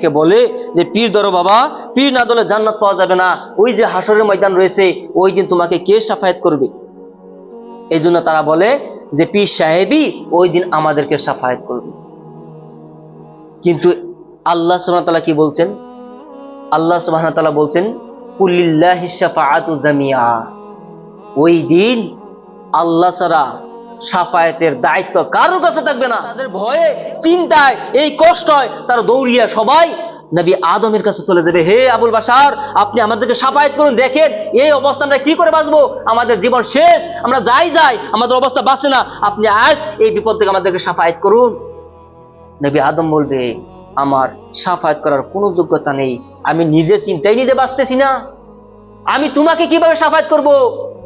কে বলে যে, পীর ধরো বাবা, পীর না দলে জান্নাত পাওয়া যাবে না। ওই যে হাসরের ময়দান রয়েছে, ওই দিন তোমাকে কে সাফায়াত করবে? এই জন্য তারা বলে যে, পীর সাহেবই ওই দিন আমাদেরকে সাফায়াত করবে। কিন্তু আল্লাহ সুবহানাহু কি বলছেন? আল্লাহ সুবহানাহু বলছেন কুল্লিল্লাহি শাফাআতু জামিয়া ওই দিন আল্লাহ ছাড়া সাফায়াতের দায়িত্ব কারোর কাছে থাকবে না। তাদের ভয়ে, চিন্তায়, এই কষ্ট হয় তারা দৌড়িয়া সবাই নবী আদমের কাছে চলে যাবে। হে আবুল বাসার আপনি আমাদেরকে সাফায়াত করুন, দেখেন এই অবস্থা আমরা কি করে বাঁচবো? আমাদের জীবন শেষ, আমরা যাই যাই, আমাদের অবস্থা বাঁচে না। আপনি আজ এই বিপদ থেকে আমাদেরকে সাফায়াত করুন। নবী আদম বলবে, আমার সাফায়াত করার কোনো যোগ্যতা নেই। আমি নিজের চিন্তাই নিজে বাঁচতেছি না। আমি তোমাকে কীভাবে সাফায়াত করব?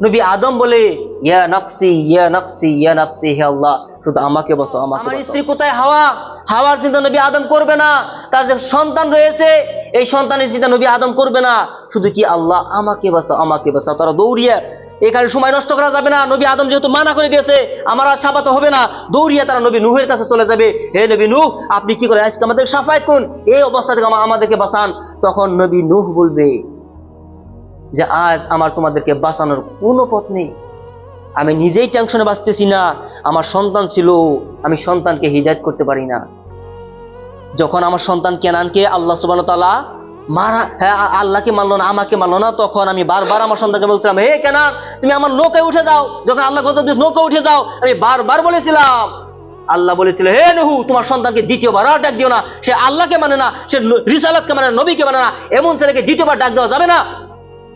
নবী আদম বলে ইয়া নফসি ইয়া নফসি ইয়া নফসি হে আল্লাহ শুধু আমাকে বসো আমাকে আমার স্ত্রী কোথায়? হাওয়া। হাওয়ার চিন্তা নবী আদম করবে না। তার যে সন্তান রয়েছে এই সন্তানের চিন্তা নবী আদম করবে না। শুধু কি আল্লাহ আমাকে বাঁচাও আমাকে বাঁচাও তারা দৌড়িয়ে এখানে সময় নষ্ট করা যাবে না। নবী আদম যেহেতু মানা করে দিয়েছে আমার আর সাফাতে হবে না। দৌড়িয়ে তারা নবী নুহের কাছে চলে যাবে। হে নবী নুহ আপনি কি করে আজকে আমাদের সাফায়াত করুন? এই অবস্থা থেকে আমা- আমাদেরকে বাঁচান। তখন নবী নুহ বলবে যে আজ আমার তোমাদেরকে বাঁচানোর কোনো পথ নেই। আমি নিজেই টেনশনে বাঁচতেছি না। আমার সন্তান ছিল আমি সন্তানকে হিদায়ত করতে পারি না। যখন আমার সন্তান কেনানকে আল্লাহ সুবান তালা মারা হ্যাঁ আল্লাহকে মানলো না আমাকে মানলো না তখন আমি বারবার আমার সন্তানকে বলছিলাম হে কেনান তুমি আমার নৌকায় উঠে যাও। যখন আল্লাহ গজব দিয়েছে, নৌকা উঠে যাও। আমি বারবার বলেছিলাম। আল্লাহ বলেছিল হে নহু তোমার সন্তানকে দ্বিতীয়বার আর ডাক দিও না। সে আল্লাহকে মানে না সে রিসালাতকে মানে না নবীকে মানে না এমন ছেলেকে দ্বিতীয়বার ডাক দেওয়া যাবে না।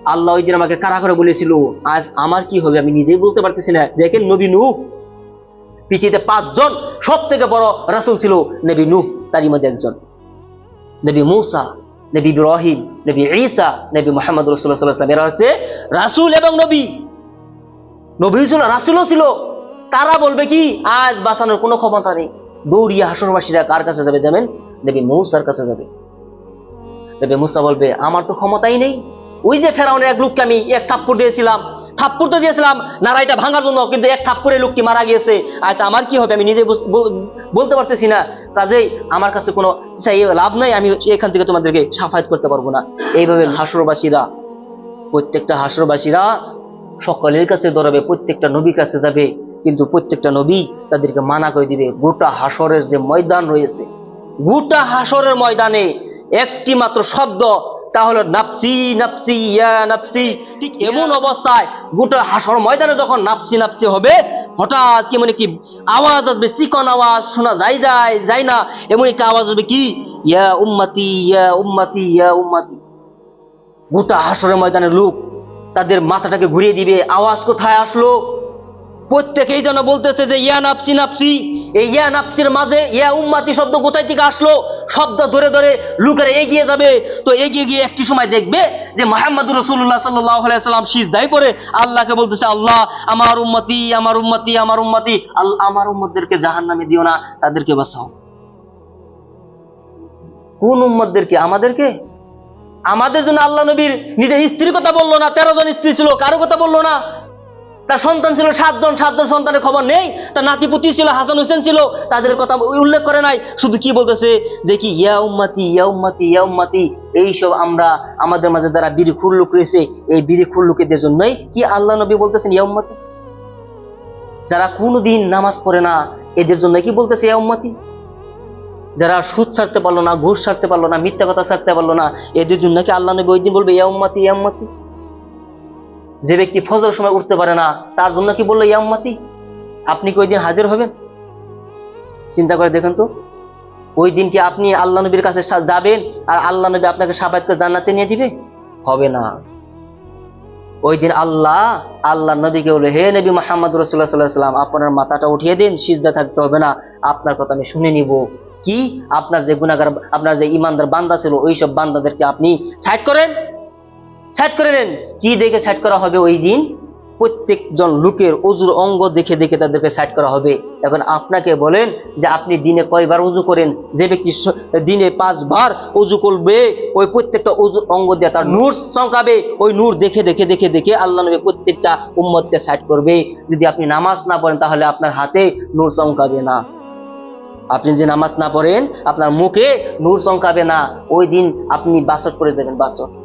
আল্লাহ ওই দিন আমাকে কারা করে বলেছিল? আজ আমার কি হবে? আমি নিজেই বলতে পারতেছি না। দেখেন নবী নূহ, পৃথিবীতে পাঁচজন সব থেকে বড় রাসুল ছিল নবী নূহ, তারই মধ্যে একজন। নবী মুসা, নবী ইব্রাহিম, নবী ঈসা, নবী মোহাম্মদ রসুল্লাহ সাল্লাম এরা হচ্ছে রাসুল এবং নবী। নবী ছিল, রাসুলও ছিল। তারা বলবে কি, আজ বাঁচানোর কোনো ক্ষমতা নেই। দৌড়িয়ে হাসরবাসীরা কার কাছে যাবে জানেন? নবী মৌসার কাছে যাবে। নবী মুসা বলবে, আমার তো ক্ষমতাই নেই। ওই যে ফেরাউনের এক লোককে আমি এক থাপ্পড় দিয়েছিলাম। থাপ্পড় তো দিয়েছিলাম নারাইটা ভাঙার জন্য, কিন্তু এক থাপ্পড়ে লোকটি মারা গিয়েছে। আচ্ছা আমার কি হবে? আমি নিজে বলতে পারতেছি না। কাজেই আমার কাছে কোনো লাভ নাই, আমি এখান থেকে তোমাদেরকে সাফায়াত করতে পারব না। এইভাবে হাসরবাসীরা, প্রত্যেকটা হাসরবাসীরা সকলের কাছে দৌড়াবে, প্রত্যেকটা নবীর কাছে যাবে, কিন্তু প্রত্যেকটা নবী তাদেরকে মানা করে দিবে। গোটা হাসরের যে ময়দান রয়েছে, গোটা হাসরের ময়দানে একটি মাত্র শব্দ তা হলো নাপসি নাপসি ইয়া নাপসি ঠিক এমন অবস্থায় গোটা হাসর ময়দানে যখন নাপসি নাপসি হবে হঠাৎ কি মানে কি আওয়াজ আসবে চিকন আওয়াজ শোনা যায় যায় যায় না। এমন একটা আওয়াজ আসবে কি? ইয়া উম্মাতি ইয়া উম্মাতি ইয়া উম্মাতি। গোটা হাসরের ময়দানের লোক তাদের মাথাটাকে ঘুরিয়ে দিবে। আওয়াজ কোথায় আসলো? প্রত্যেকেই যেন বলতেছে যে ইয়া নাপসি নাপসি এই ইয়া নাপসির মাঝে, ইয়া উম্মাতি শব্দ কোথায় থেকে আসলো? শব্দ ধরে ধরে লোকেরা এগিয়ে যাবে। তো এগিয়ে গিয়ে একটি সময় দেখবে যে মোহাম্মদ রসুল্লাহ সাল্লাম সিজদাই পরে আল্লাহকে বলতেছে, আল্লাহ, আমার উম্মতি আমার উম্মতি আমার উম্মতি আল্লাহ আমার উম্মতদেরকে জাহান নামে দিও না, তাদেরকে বাঁচাও। কোন উম্মতদেরকে? আমাদেরকে? আমাদের জন্য আল্লাহ নবীর নিজের স্ত্রীর কথা বলল না, তেরো জন স্ত্রী ছিল, কারও কথা বলল না। তার সন্তান ছিল সাতজন সাতজন সন্তানের খবর নেই। তার নাতিপুতি ছিল, হাসান হোসেন ছিল, তাদের কথা উল্লেখ করে নাই। শুধু কি বলতেছে? যে কি, ইয়া উম্মাতি ইয়া উম্মাতি ইয়া উম্মাতি এইসব আমরা আমাদের মাঝে যারা বিড়ি খুল্লুক রয়েছে, এই বিড়ি খুল্লুকেদের জন্যই কি আল্লাহ নবী বলতেছেন, ইয়া উম্মাতি? যারা কোনোদিন নামাজ পড়ে না, এদের জন্য কি বলতেছে, ইয়া উম্মাতি? যারা সুদ ছাড়তে পারল না, ঘুষ ছাড়তে পারল না, মিথ্যা কথা ছাড়তে পারল না, এদের জন্য কি আল্লাহ নবী ওই দিন বলবে, ইয়া উম্মাতি ইয়া উম্মাতি? যে ব্যক্তি ফজর সময় উঠতে পারে না, তার জন্য কি বলল ইয়া উম্মাতি? আপনি কি ওই দিন হাজির হবেন? চিন্তা করে দেখেন তো। ওই দিন কি আপনি আল্লাহ নবীর কাছে যাবেন আর আল্লাহ নবী আপনাকে সাবাত করে জান্নাতে নিয়ে দিবে? হবে না। ওই দিন আল্লাহ আল্লাহ নবীকে বলে হে নবী মোহাম্মদ রসুল্লাহ সাল্লাহ সাল্লাম আপনার মাথাটা উঠিয়ে দিন, সিজদা থাকতে হবে না। আপনার কথা আমি শুনে নিব। কি? আপনার যে গুণাগার আপনার যে ইমানদার বান্দা ছিল ওই সব বান্দাদেরকে আপনি সাইড করেন? সাইড করে নেন। কি দেখে সাইড করা হবে ওই দিন? প্রত্যেকজন লোকের অজুর অঙ্গ দেখে দেখে তাদেরকে সাইড করা হবে। এখন আপনাকে বলেন যে আপনি দিনে কয়বার উজু করেন? যে ব্যক্তি দিনে পাঁচবার উজু করবে, ওই প্রত্যেকটা অজুর অঙ্গ দিয়ে তার নূর চমকাবে। ওই নূর দেখে দেখে দেখে দেখে আল্লাহ নবী প্রত্যেকটা উম্মতকে সাইড করবে। যদি আপনি নামাজ না পড়েন, তাহলে আপনার হাতে নূর চমকাবে না। আপনি যে নামাজ না পড়েন, আপনার মুখে নূর চমকাবে না। ওই দিন আপনি বাসট করে যাবেন বাসট